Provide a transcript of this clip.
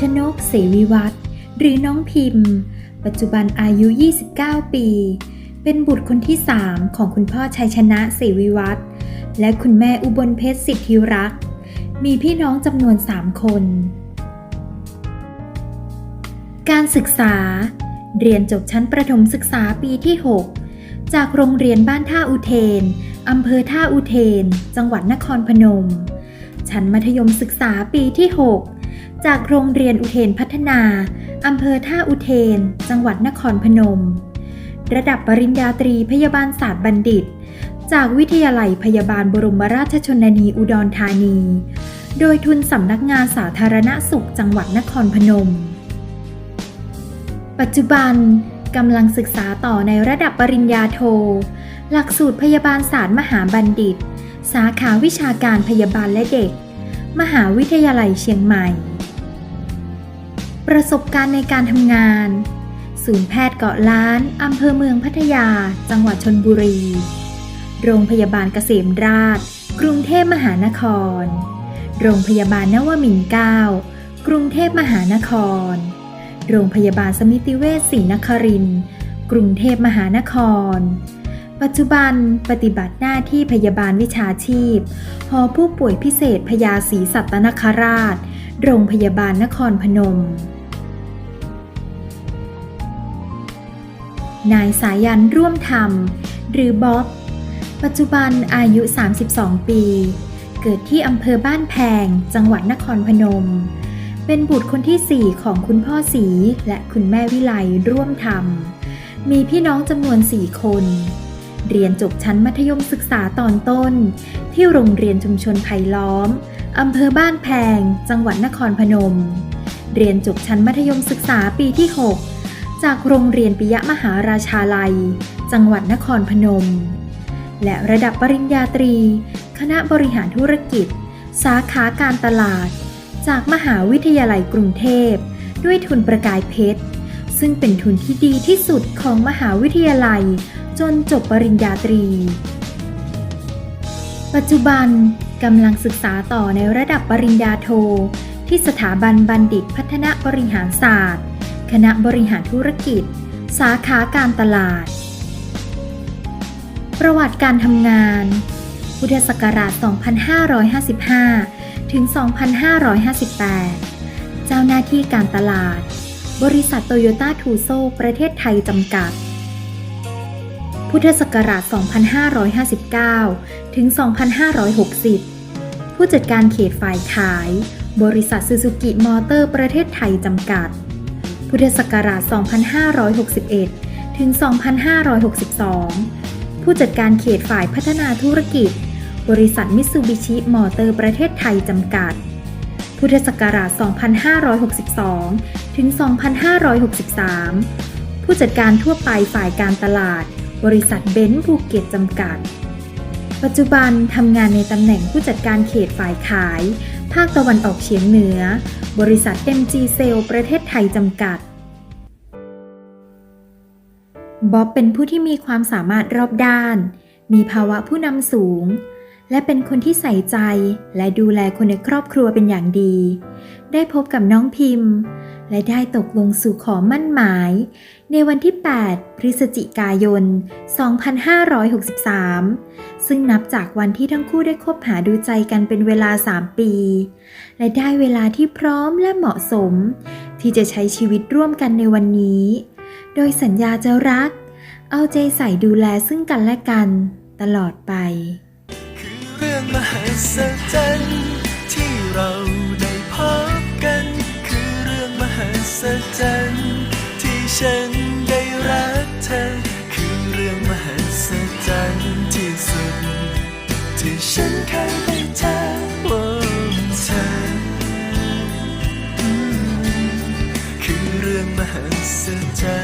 ชนกเสวิวัฒหรือน้องพิมพ์ ปัจจุบันอายุ 29 ปี เป็นบุตรคนที่ 3 ของคุณพ่อชัยชนะเสวิวัฒและคุณแม่อุบลเพชรสิทธิรัก มีพี่น้องจำนวน 3 คน การศึกษา เรียนจบชั้นประถมศึกษาปีที่ 6 จากโรงเรียนบ้านท่าอุเทนอำเภอท่าอุเทน จังหวัดนครพนม ชั้นมัธยมศึกษาปีที่ 6 จากโรงเรียนอุเทนพัฒนา อำเภอท่าอุเทน จังหวัดนครพนม ระดับปริญญาตรีพยาบาลศาสตร์บัณฑิต จากวิทยาลัยพยาบาลบรมราชชนนีอุดรธานี โดยทุนสำนักงานสาธารณสุขจังหวัดนครพนม ปัจจุบันกำลังศึกษาต่อในระดับปริญญาโท หลักสูตรพยาบาลศาสตร์มหาบัณฑิต สาขาวิชาการพยาบาลและเด็ก มหาวิทยาลัยเชียงใหม่ ประสบการณ์ในการทำงาน ศูนย์แพทย์เกาะล้าน อำเภอเมืองพัทยา จังหวัดชนบุรี โรงพยาบาลเกษมราช กรุงเทพมหานคร โรงพยาบาลนวมินทร์เก้ากรุงเทพมหานคร โรงพยาบาลสมิติเวชศรีนคริน กรุงเทพมหานคร ปัจจุบันปฏิบัติหน้าที่พยาบาลวิชาชีพ หอผู้ป่วยพิเศษพญาศรีสัตนคราช โรงพยาบาลนครพนม นายสายันร่วมธรรม หรือบ๊อบ ปัจจุบันอายุ 32 ปี เกิดที่อำเภอบ้านแพง จังหวัดนครพนม เป็นบุตรคนที่ 4 ของคุณพ่อสีและคุณแม่วิไลร่วมธรรม มีพี่น้องจำนวน 4 คนเรียนจบชั้นมัธยมศึกษาตอนต้น ที่โรงเรียนชุมชนไผ่ล้อม อำเภอบ้านแพง จังหวัดนครพนม เรียนจบชั้นมัธยมศึกษาปีที่ 6 จากโรงเรียนปิยมหาราชาลัย จังหวัดนครพนม และระดับปริญญาตรี คณะบริหารธุรกิจ สาขาการตลาด จากมหาวิทยาลัยกรุงเทพ ด้วยทุนประกายเพชร ซึ่งเป็นทุนที่ดีที่สุดของมหาวิทยาลัย จนจบปริญญาตรี ปัจจุบัน กำลังศึกษาต่อในระดับปริญญาโท ที่สถาบันบัณฑิตพัฒนาบริหารศาสตร์ คณะบริหารธุรกิจ สาขาการตลาด ประวัติการทำงาน พุทธศักราช 2555 ถึง 2558 เจ้าหน้าที่การตลาด บริษัทโตโยต้าทูโซประเทศไทยจำกัด พุทธศักราช 2559 ถึง 2560 ผู้จัดการเขตฝ่ายขาย บริษัทซูซูกิมอเตอร์ประเทศไทยจำกัด พุทธศักราช 2561 ถึง 2562 ผู้จัดการเขตฝ่ายพัฒนาธุรกิจ บริษัทมิตซูบิชิมอเตอร์ประเทศไทยจำกัด พุทธศักราช 2562 ถึง 2563ผู้จัดการทั่วไปฝ่ายการตลาด บริษัทเบนซ์ภูเก็ตจำกัด ปัจจุบันทำงานในตำแหน่งผู้จัดการเขตฝ่ายขาย ภาคตะวันออกเฉียงเหนือ บริษัท MG s a l ประเทศไทยจำกัดบ๊อบเป็นผู้ที่มีความสามารถรอบด้าน มีภาวะผู้นำสูง และเป็นคนที่ใส่ใจและดูแลคนในครอบครัวเป็นอย่างดี ได้พบกับน้องพิมพ์ และได้ตกลงสู่ขอมั่นหมาย ในวันที่ 8 พฤศจิกายน 2563 ซึ่งนับจากวันที่ทั้งคู่ได้คบหาดูใจกันเป็นเวลา 3 ปี และได้เวลาที่พร้อมและเหมาะสม ที่จะใช้ชีวิตร่วมกันในวันนี้ โดยสัญญาจะรัก เอาใจใส่ดูแลซึ่งกันและกัน ตลอดไป คือเรื่องมหัศจรรย์ ฉันได้รักเธอ คือเรื่องมหัศจรรย์ที่สุด ที่ฉันเคยได้เธอโอ้เธอ คือเรื่องมหัศจรรย์